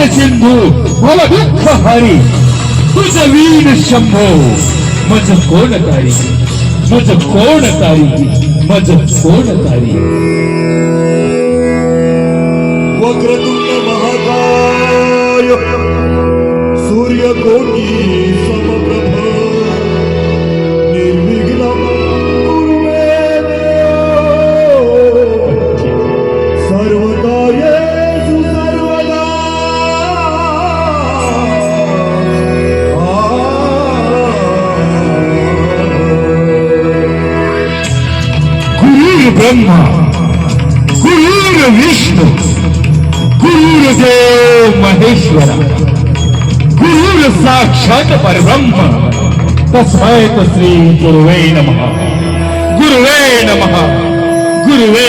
वीर सिंधू भव दुःख हरी. तुझ वीर शंभो मज कोण तारी? मज कोण तारी? मज कोण तारी? वक्रतुंड महाकाय सूर्य कोटी ಬ್ರಹ್ಮ ಗುರುರು ವಿಷ್ಣು ಗುರುರು ದೇವ್ ಮಹೇಶ್ವರ ಗುರುರು ಸಾಕ್ಷಾತ್ ಪರಬ್ರಹ್ಮ ತಸ್ಮೈ ಶ್ರೀ ಗುರುವೇ ನಮಃ ಗುರುವೇ ನಮಃ ಗುರುವೇ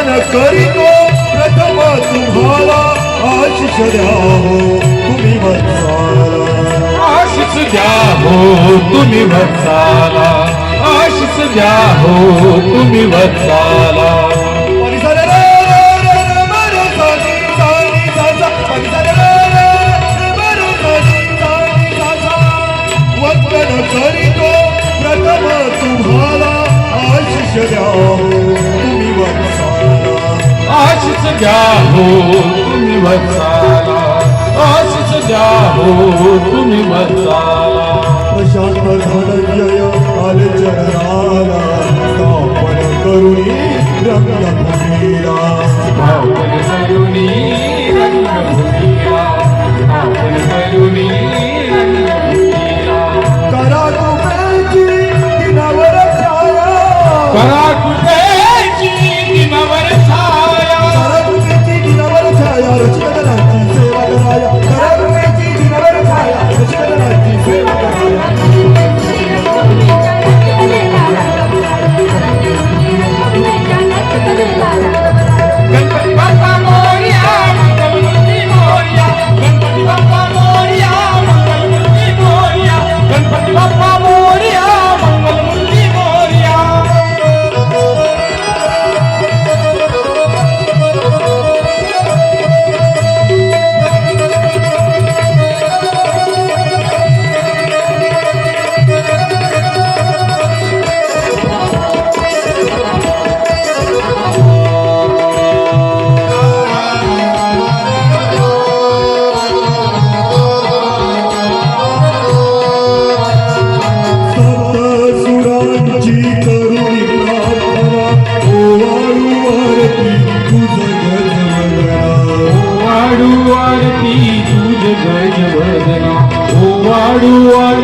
वंदन करीतो प्रथम तुम्हाला आशिष द्यावो तुम्ही वत्साला. आशिष द्या हो तुम्ही वत्साला. आशिष द्या हो तुम्ही वत्साला. क्या हो तुम्ही वत्साला आशिष द्या हो तुम्ही वत्साला प्रशांत धनंजय आले चरणाला स्थापन करुणी रंग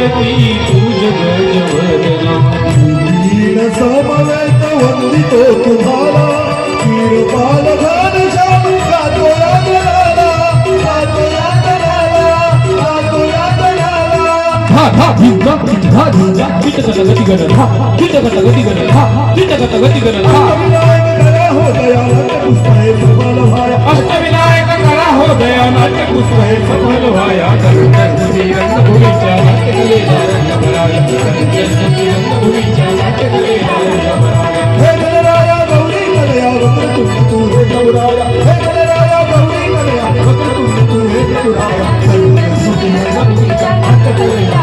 आरती तुझ गजवदना दीन समवेत वंदितो तुम्हाला गातो गातो गातो धा धा धिंगा धिंगा गत गती गण गती गती अष्टविनायक हो भाया अष्टविनायक करा हो पुष्प हे सफल व्हाया रंगभूमीच्या नाट्यकलेला रंगभूमीच्या नाट्यकलेला हे गणराया गौरी तू हे गौराया। हे गणराया गौरी तू हे गौराया। रंगभूमीच्या नाट्यकलेला